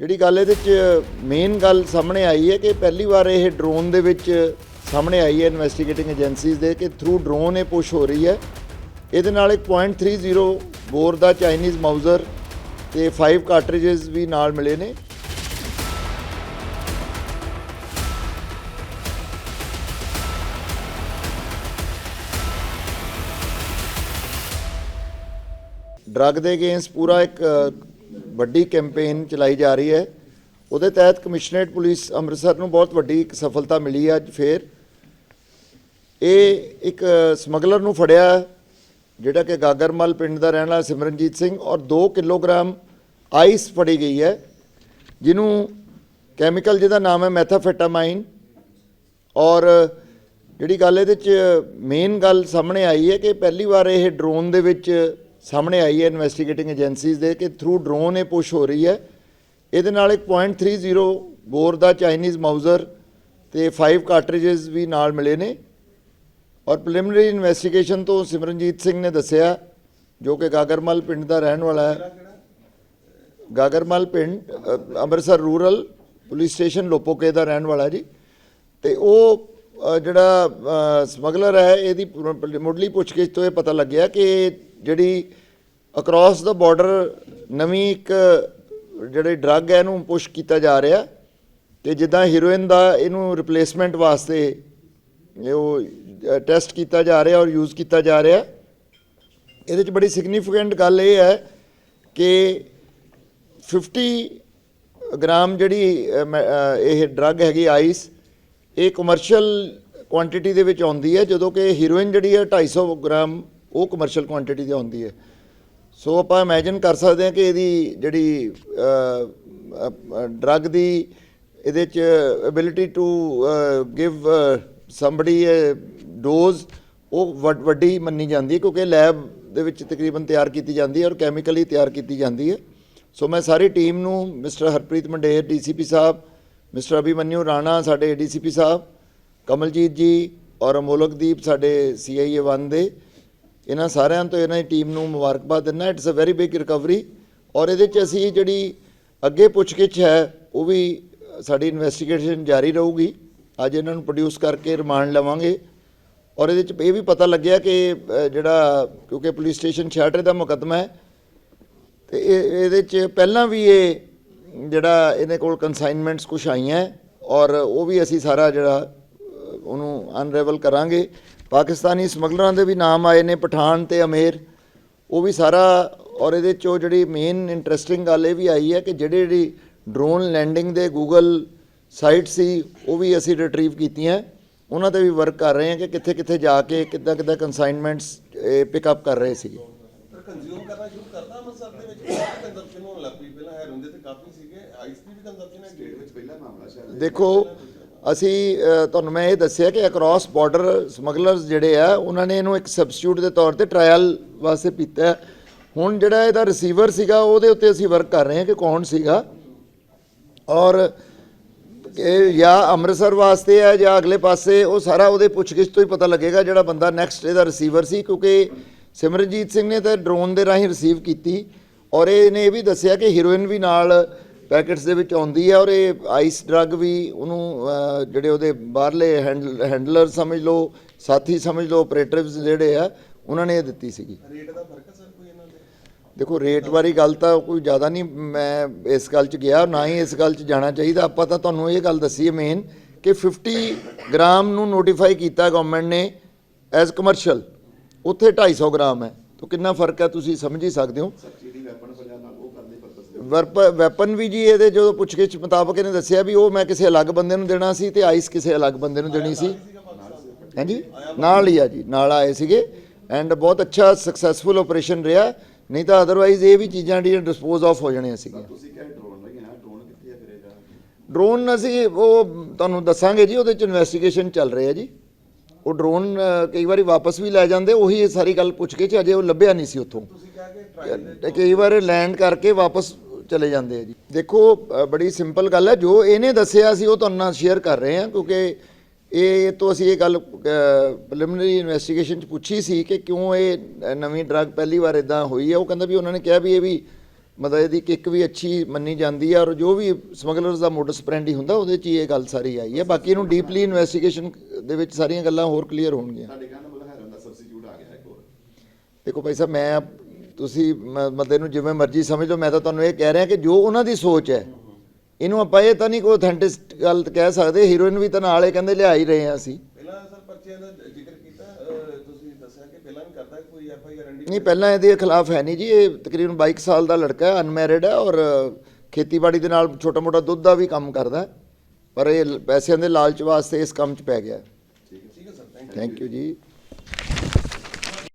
ਜਿਹੜੀ ਗੱਲ ਇਹਦੇ ਚ ਮੇਨ ਗੱਲ ਸਾਹਮਣੇ ਆਈ ਹੈ ਕਿ ਪਹਿਲੀ ਵਾਰ ਇਹ ਡਰੋਨ ਦੇ ਵਿੱਚ ਸਾਹਮਣੇ ਆਈ ਹੈ ਇਨਵੈਸਟੀਗੇਟਿੰਗ ਏਜੰਸੀਜ਼ ਦੇ ਕਿ ਥਰੂ ਡਰੋਨ ਇਹ ਪੁਸ਼ ਹੋ ਰਹੀ ਹੈ। ਇਹਦੇ ਨਾਲ ਇੱਕ .30 ਬੋਰ ਦਾ ਚਾਈਨੀਜ਼ ਮਾਊਜ਼ਰ ਤੇ 5 ਕਾਰਟ੍ਰਿਜਸ ਵੀ ਨਾਲ ਮਿਲੇ ਨੇ। ਡਰੱਗ ਦੇ ਅਗੇਂਸਟ ਪੂਰਾ ਇੱਕ ਵੱਡੀ ਕੈਂਪੇਨ ਚਲਾਈ ਜਾ ਰਹੀ ਹੈ। ਉਹਦੇ ਤਹਿਤ ਕਮਿਸ਼ਨਰੇਟ ਪੁਲਿਸ ਅੰਮ੍ਰਿਤਸਰ ਨੂੰ ਬਹੁਤ ਵੱਡੀ ਇੱਕ ਸਫਲਤਾ ਮਿਲੀ ਹੈ ਅੱਜ ਫੇਰ। ਇਹ ਇੱਕ ਸਮਗਲਰ ਨੂੰ ਫੜਿਆ ਜਿਹੜਾ ਕਿ ਗਾਗਰਮਲ ਪਿੰਡ ਦਾ ਰਹਿਣ ਵਾਲਾ ਸਿਮਰਨਜੀਤ ਸਿੰਘ ਔਰ 2 ਕਿਲੋਗ੍ਰਾਮ ਆਈਸ ਫੜੀ ਗਈ ਹੈ, ਜਿਹਨੂੰ ਕੈਮੀਕਲ ਜਿਹਦਾ ਨਾਮ ਹੈ ਮੈਥਾਫੈਟਾਮਾਈਨ। ਔਰ ਜਿਹੜੀ ਗੱਲ ਇਹਦੇ ਚ ਮੇਨ ਗੱਲ ਸਾਹਮਣੇ ਆਈ ਹੈ ਕਿ ਪਹਿਲੀ ਵਾਰ ਇਹ ਡਰੋਨ ਦੇ ਵਿੱਚ ਸਾਹਮਣੇ ਆਈ ਹੈ ਇਨਵੈਸਟੀਗੇਟਿੰਗ ਏਜੰਸੀਜ਼ ਦੇ ਕਿ ਥਰੂ ਡਰੋਨ ਇਹ ਪੁਸ਼ ਹੋ ਰਹੀ ਹੈ। ਇਹਦੇ ਨਾਲ ਇੱਕ .30 ਬੋਰ ਦਾ ਚਾਈਨੀਜ਼ ਮਾਊਜ਼ਰ ਤੇ 5 ਕਾਰਟ੍ਰਿਜਸ ਵੀ ਨਾਲ ਮਿਲੇ ਨੇ। ਔਰ ਪ੍ਰੀਲਿਮਿਨਰੀ ਇਨਵੈਸਟੀਗੇਸ਼ਨ ਤੋਂ ਸਿਮਰਨਜੀਤ ਸਿੰਘ ਨੇ ਦੱਸਿਆ, ਜੋ ਕਿ ਗਾਗਰਮਲ ਪਿੰਡ ਦਾ ਰਹਿਣ ਵਾਲਾ ਹੈ। ਗਾਗਰਮਲ ਪਿੰਡ Amritsar rural police station Lopoke ਦਾ ਰਹਿਣ ਵਾਲਾ ਜੀ। ਤੇ ਉਹ ਜਿਹੜਾ ਸਮਗਲਰ ਹੈ, ਇਹਦੀ ਮੁੱਢਲੀ ਪੁੱਛਗਿੱਛ ਤੋਂ ਇਹ ਪਤਾ ਲੱਗਿਆ ਕਿ ਜਿਹੜੀ ਅਕ੍ਰੋਸ ਦਾ ਬਾਰਡਰ ਨਵੀਂ ਇੱਕ ਜਿਹੜੇ ਡਰੱਗ ਹੈ ਇਹਨੂੰ ਪੁਸ਼ ਕੀਤਾ ਜਾ ਰਿਹਾ ਤੇ ਜਿੱਦਾਂ ਹੀਰੋਇਨ ਦਾ ਇਹਨੂੰ ਰਿਪਲੇਸਮੈਂਟ ਵਾਸਤੇ ਉਹ ਟੈਸਟ ਕੀਤਾ ਜਾ ਰਿਹਾ ਔਰ ਯੂਜ਼ ਕੀਤਾ ਜਾ ਰਿਹਾ। ਇਹਦੇ ਚ ਬੜੀ ਸਿਗਨੀਫੀਕੈਂਟ ਗੱਲ ਇਹ ਹੈ ਕਿ 50 ਗ੍ਰਾਮ ਜਿਹੜੀ ਅ, ਇਹ ਡਰੱਗ ਹੈਗੀ ਆਈਸ ਇਹ ਕਮਰਸ਼ੀਅਲ ਕੁਆਂਟੀਟੀ ਦੇ ਵਿੱਚ ਆਉਂਦੀ ਹੈ ਜਦੋਂ ਕਿ ਹੀਰੋਇਨ ਜਿਹੜੀ ਹੈ 250 ਗ੍ਰਾਮ ਉਹ ਕਮਰਸ਼ੀਅਲ ਕੁਆਂਟੀਟੀ ਦੀ ਆਉਂਦੀ ਹੈ। ਸੋ ਆਪਾਂ ਇਮੇਜਿਨ ਕਰ ਸਕਦੇ ਹਾਂ ਕਿ ਇਹਦੀ ਜਿਹੜੀ ਡਰੱਗ ਦੀ ਇਹਦੇ ਚ ability to give somebody dose ਉਹ ਵੱਡ- ਵੱਡੀ ਮੰਨੀ ਜਾਂਦੀ ਹੈ ਕਿਉਂਕਿ ਲੈਬ ਦੇ ਵਿੱਚ ਤਕਰੀਬਨ ਤਿਆਰ ਕੀਤੀ ਜਾਂਦੀ ਹੈ ਔਰ ਕੈਮੀਕਲੀ ਤਿਆਰ ਕੀਤੀ ਜਾਂਦੀ ਹੈ। ਸੋ ਮੈਂ ਸਾਰੀ ਟੀਮ ਨੂੰ ਮਿਸਟਰ ਹਰਪ੍ਰੀਤ ਮੰਡੇਰ ਡੀਸੀਪੀ ਸਾਹਿਬ ਮਿਸਟਰ ਅਭਿਮਨਿਊ ਰਾਣਾ, ਸਾਡੇ ਡੀਸੀਪੀ ਸਾਹਿਬ, ਕਮਲਜੀਤ ਜੀ ਔਰ ਅਮੋਲਕਦੀਪ ਸਾਡੇ ਸੀਆਈਏ 1 ਦੇ ਇਹਨਾਂ ਸਾਰਿਆਂ ਤੋਂ ਇਹਨਾਂ ਦੀ ਟੀਮ ਨੂੰ ਮੁਬਾਰਕਬਾਦ ਦਿੰਦਾ it's a very big recovery ਔਰ ਇਹਦੇ ਚ ਅਸੀਂ ਜਿਹੜੀ ਅੱਗੇ ਪੁੱਛਗਿੱਛ ਹੈ, ਉਹ ਵੀ ਸਾਡੀ ਇਨਵੈਸਟੀਗੇਸ਼ਨ ਜਾਰੀ ਰਹੂਗੀ। ਅੱਜ ਇਹਨਾਂ ਨੂੰ ਪ੍ਰੋਡਿਊਸ ਕਰਕੇ ਰਿਮਾਂਡ ਲਵਾਂਗੇ। ਔਰ ਇਹਦੇ ਚ ਇਹ ਵੀ ਪਤਾ ਲੱਗਿਆ ਕਿ ਜਿਹੜਾ ਕਿਉਂਕਿ ਪੁਲਿਸ ਸਟੇਸ਼ਨ ਛਾਟਰੇ ਦਾ ਮੁਕੱਦਮਾ ਹੈ, ਤੇ ਇਹ, ਇਹਦੇ ਚ ਪਹਿਲਾਂ ਵੀ ਇਹ ਜਿਹੜਾ ਇਹਦੇ ਕੋਲ ਕਨਸਾਈਨਮੈਂਟਸ ਕੁਝ ਆਈਆਂ ਔਰ ਉਹ ਵੀ ਅਸੀਂ ਸਾਰਾ ਜਿਹੜਾ ਉਹਨੂੰ ਅਨਰੇਵਲ ਕਰਾਂਗੇ। ਪਾਕਿਸਤਾਨੀ ਸਮਗਲਰਾਂ ਦੇ ਵੀ ਨਾਮ ਆਏ ਨੇ ਪਠਾਨ ਤੇ ਅਮੇਰ। ਉਹ ਵੀ ਸਾਰਾ ਔਰ ਇਹਦੇ ਚੋਂ ਜਿਹੜੀ ਮੇਨ ਇੰਟਰਸਟਿੰਗ ਗੱਲ ਇਹ ਵੀ ਆਈ ਹੈ ਕਿ ਜਿਹੜੇ ਜਿਹੜੀ ਡਰੋਨ ਲੈਂਡਿੰਗ ਦੇ ਗੂਗਲ ਸਾਈਟ ਸੀ ਉਹ ਵੀ ਅਸੀਂ ਰਿਟਰੀਵ ਕੀਤੀਆਂ। ਉਹਨਾਂ ਤੇ ਵੀ ਵਰਕ ਕਰ ਰਹੇ ਹਾਂ ਕਿ ਕਿੱਥੇ ਕਿੱਥੇ ਜਾ ਕੇ ਕਿੱਦਾਂ ਕਿੱਦਾਂ ਕਨਸਾਈਨਮੈਂਟਸ ਪਿਕ ਅਪ ਕਰ ਰਹੇ ਸੀਗੇ ਪਰ ਕੰਜ਼ਿਊਮ ਕਰਨਾ ਸ਼ੁਰੂ ਕਰਦਾ ਅੰਮ੍ਰਿਤਸਰ ਦੇ ਵਿੱਚ ਕਾਫੀ ਕੰਜ਼ੰਪਸ਼ਨ ਹੋਣ ਲੱਗ ਪਈ। ਪਹਿਲਾਂ ਹੈਰੋਇਨ ਦੇ ਤੇ ਕਾਫੀ ਸੀਗੇ ਆਈਸ ਦੀ ਵੀ ਕੰਜ਼ੰਪਸ਼ਨ ਹੈ ਸਟੇਟ ਵਿੱਚ ਪਹਿਲਾ ਮਾਮਲਾ ਸ਼ਾਇਦ। ਦੇਖੋ ਅਸੀਂ ਤੁਹਾਨੂੰ ਮੈਂ ਇਹ ਦੱਸਿਆ ਕਿ ਅਕ੍ਰੋਸ ਬਾਰਡਰ ਸਮਗਲਰਸ ਜਿਹੜੇ ਆ, ਉਹਨਾਂ ਨੇ ਇਹਨੂੰ ਇੱਕ ਸਬਸਟੀਟਿਊਟ ਦੇ ਤੌਰ ਤੇ ਟ੍ਰਾਇਲ ਵਾਸਤੇ ਪੀਤਾ। ਹੁਣ ਜਿਹੜਾ ਇਹਦਾ ਰਿਸੀਵਰ ਸੀਗਾ, ਉਹਦੇ ਉੱਤੇ ਅਸੀਂ ਵਰਕ ਕਰ ਰਹੇ ਹਾਂ ਕਿ ਕੌਣ ਸੀਗਾ। ਔਰ ਇਹ ਜਾਂ ਅੰਮ੍ਰਿਤਸਰ ਵਾਸਤੇ ਹੈ ਜਾਂ ਅਗਲੇ ਪਾਸੇ, ਉਹ ਸਾਰਾ ਉਹਦੇ ਪੁੱਛਗਿੱਛ ਤੋਂ ਹੀ ਪਤਾ ਲੱਗੇਗਾ ਜਿਹੜਾ ਬੰਦਾ ਨੈਕਸਟ ਇਹਦਾ ਰਿਸੀਵਰ ਸੀ, ਕਿਉਂਕਿ ਸਿਮਰਨਜੀਤ ਸਿੰਘ ਨੇ ਤਾਂ ਡਰੋਨ ਦੇ ਰਾਹੀਂ ਰਿਸੀਵ ਕੀਤੀ। ਔਰ ਇਹਨੇ ਇਹ ਵੀ ਦੱਸਿਆ ਕਿ ਹੀਰੋਇਨ ਵੀ ਨਾਲ ਪੈਕੇਟਸ ਦੇ ਵਿੱਚ ਆਉਂਦੀ ਹੈ ਔਰ ਇਹ ਆਈਸ ਡਰੱਗ ਵੀ ਉਹਨੂੰ ਜਿਹੜੇ ਉਹਦੇ ਬਾਹਰਲੇ ਹੈਂਡਲ- ਹੈਂਡਲਰ ਸਮਝ ਲਓ ਸਾਥੀ ਸਮਝ ਲਓ ਆਪਰੇਟਰਸ ਜਿਹੜੇ ਆ ਉਹਨਾਂ ਨੇ ਇਹ ਦਿੱਤੀ ਸੀਗੀ। ਰੇਟ ਦਾ ਫ਼ਰਕ ਹੈ ਸਰ ਕੋਈ ਇਹਨਾਂ ਦੇ? ਦੇਖੋ ਰੇਟ ਵਾਲੀ ਗੱਲ ਤਾਂ ਕੋਈ ਜ਼ਿਆਦਾ ਨਹੀਂ ਮੈਂ ਇਸ ਗੱਲ 'ਚ ਗਿਆ ਨਾ ਹੀ ਇਸ ਗੱਲ 'ਚ ਜਾਣਾ ਚਾਹੀਦਾ। ਆਪਾਂ ਤਾਂ ਤੁਹਾਨੂੰ ਇਹ ਗੱਲ ਦੱਸੀ ਹੈ ਮੇਨ ਕਿ 50 ਗ੍ਰਾਮ ਨੂੰ ਨੋਟੀਫਾਈ ਕੀਤਾ ਗਵਰਨਮੈਂਟ ਨੇ ਐਜ਼ ਕਮਰਸ਼ੀਅਲ ਉੱਥੇ 250 ਗ੍ਰਾਮ ਹੈ। ਤਾਂ ਕਿੰਨਾ ਫ਼ਰਕ ਹੈ ਤੁਸੀਂ ਸਮਝ ਹੀ ਸਕਦੇ ਹੋ। ਵੈਪਨ ਵੀ ਜੀ ਇਹਦੇ ਜਦੋਂ ਪੁੱਛਗਿੱਛ ਮੁਤਾਬਕ ਇਹਨੇ ਦੱਸਿਆ ਵੀ ਉਹ ਮੈਂ ਕਿਸੇ ਅਲੱਗ ਬੰਦੇ ਨੂੰ ਦੇਣਾ ਸੀ ਤੇ ਆਈਸ ਕਿਸੇ ਅਲੱਗ ਬੰਦੇ ਨੂੰ ਦੇਣੀ ਸੀ। ਹਾਂਜੀ ਨਾਲ ਹੀ ਆ ਜੀ ਨਾਲ ਆਏ ਸੀਗੇ ਐਂਡ ਬਹੁਤ ਅੱਛਾ ਸਕਸੈਸਫੁਲ ਆਪਰੇਸ਼ਨ ਰਿਹਾ। ਨਹੀਂ ਤਾਂ ਅਦਰਵਾਈਜ਼ ਇਹ ਵੀ ਚੀਜ਼ਾਂ ਜਿਹੜੀਆਂ ਡਿਸਪੋਜ਼ ਆਫ ਹੋ ਜਾਣੀਆਂ ਸੀਗੀਆਂ। ਤੁਸੀਂ ਡਰੋਨ ਲਈ ਹਾਂ ਡਰੋਨ ਕਿੱਥੇ ਆ ਫਿਰ ਇਹਦਾ? ਡਰੋਨ ਅਸੀਂ ਉਹ ਤੁਹਾਨੂੰ ਦੱਸਾਂਗੇ ਜੀ ਉਹਦੇ ਚ ਇਨਵੈਸਟੀਗੇਸ਼ਨ ਚੱਲ ਰਹੀ ਹੈ ਜੀ। ਉਹ ਡਰੋਨ ਕਈ ਵਾਰੀ ਵਾਪਸ ਵੀ ਲੈ ਜਾਂਦੇ ਉਹੀ ਸਾਰੀ ਗੱਲ ਪੁੱਛ ਕੇ ਚ ਅਜੇ ਉਹ ਲੱਭਿਆ ਨਹੀਂ ਸੀ ਉੱਥੋਂ। ਕਈ ਵਾਰ ਲੈਂਡ ਕਰਕੇ ਵਾਪਸ ਚਲੇ ਜਾਂਦੇ ਆ ਜੀ। ਦੇਖੋ ਬੜੀ ਸਿੰਪਲ ਗੱਲ ਹੈ। ਜੋ ਇਹਨੇ ਦੱਸਿਆ ਸੀ ਉਹ ਤੁਹਾਨੂੰ ਨਾਲ ਸ਼ੇਅਰ ਕਰ ਰਹੇ ਹਾਂ ਕਿਉਂਕਿ ਇਹ ਤੋਂ ਅਸੀਂ ਇਹ ਗੱਲ ਪ੍ਰੀਲਿਮਿਨਰੀ ਇਨਵੈਸਟੀਗੇਸ਼ਨ ਚ ਪੁੱਛੀ ਸੀ ਕਿ ਕਿਉਂ ਇਹ ਨਵੀਂ ਡਰੱਗ ਪਹਿਲੀ ਵਾਰ ਇਦਾਂ ਹੋਈ ਹੈ। ਉਹ ਕਹਿੰਦਾ ਵੀ ਉਹਨਾਂ ਨੇ ਕਿਹਾ ਵੀ ਇਹ ਵੀ ਮਤਲਬ ਇਹਦੀ ਕਿੱਕ ਵੀ ਅੱਛੀ ਮੰਨੀ ਜਾਂਦੀ ਹੈ ਔਰ ਜੋ ਵੀ ਸਮਗਲਰਸ ਦਾ ਮੋਡਸ ਪ੍ਰੈਂਡੀ ਹੁੰਦਾ ਉਹਦੇ 'ਚ ਹੀ ਇਹ ਗੱਲ ਸਾਰੀ ਆਈ ਹੈ। ਬਾਕੀ ਇਹਨੂੰ ਡੀਪਲੀ ਇਨਵੈਸਟੀਗੇਸ਼ਨ ਦੇ ਵਿੱਚ ਸਾਰੀਆਂ ਗੱਲਾਂ ਹੋਰ ਕਲੀਅਰ ਹੋਣਗੀਆਂ। ਤੁਹਾਡੇ ਕਹਿੰਦਾ ਮਤਲਬ ਹੈਰਨ ਦਾ ਸਬਸਟੀਟਿਊਟ ਆ ਗਿਆ ਇੱਕ ਹੋਰ। ਦੇਖੋ ਭਾਈ ਸਾਹਿਬ ਮੈਂ ਤੁਸੀਂ ਮਤੇ ਨੂੰ ਜਿਵੇਂ ਮਰਜ਼ੀ ਸਮਝ ਲਓ ਮੈਂ ਤਾਂ ਤੁਹਾਨੂੰ ਇਹ ਕਹਿ ਰਿਹਾ ਕਿ ਜੋ ਉਹਨਾਂ ਦੀ ਸੋਚ ਹੈ ਇਹਨੂੰ ਆਪਾਂ ਇਹ ਤਾਂ ਨਹੀਂ ਕੋਈ ਅਥੈਂਟਿਸਟ ਗੱਲ ਕਹਿ ਸਕਦੇ ਹੀਰੋਇਨ ਵੀ ਤਾਂ ਨਾਲ ਇਹ ਕਹਿੰਦੇ ਲਿਆ ਹੀ ਰਹੇ ਹਾਂ ਅਸੀਂ। ਪਹਿਲਾਂ ਸਰ ਪਰਚਿਆਂ ਦਾ ਜ਼ਿਕਰ ਕੀਤਾ ਅਹ, ਤੁਸੀਂ ਦੱਸਿਆ ਕਿ ਪਹਿਲਾਂ ਵੀ ਕਰਦਾ ਕੋਈ ਐਫ ਆਈ ਆਰ ਐਂਡੀ ਨਹੀਂ ਪਹਿਲਾਂ ਇਹਦੇ ਖਿਲਾਫ ਹੈ ਨਹੀਂ ਜੀ ਇਹ ਤਕਰੀਬਨ 22 ਸਾਲ ਦਾ ਲੜਕਾ ਹੈ ਅਨਮੈਰਿਡ ਹੈ ਔਰ ਖੇਤੀਬਾੜੀ ਦੇ ਨਾਲ ਛੋਟਾ ਮੋਟਾ ਦੁੱਧ ਦਾ ਵੀ ਕੰਮ ਕਰਦਾ ਹੈ। ਪਰ ਇਹ ਪੈਸਿਆਂ ਦੇ ਲਾਲਚ ਵਾਸਤੇ ਇਸ ਕੰਮ 'ਚ ਪੈ ਗਿਆ। ਠੀਕ ਹੈ ਸਰ ਥੈਂਕ ਥੈਂਕ ਯੂ ਜੀ।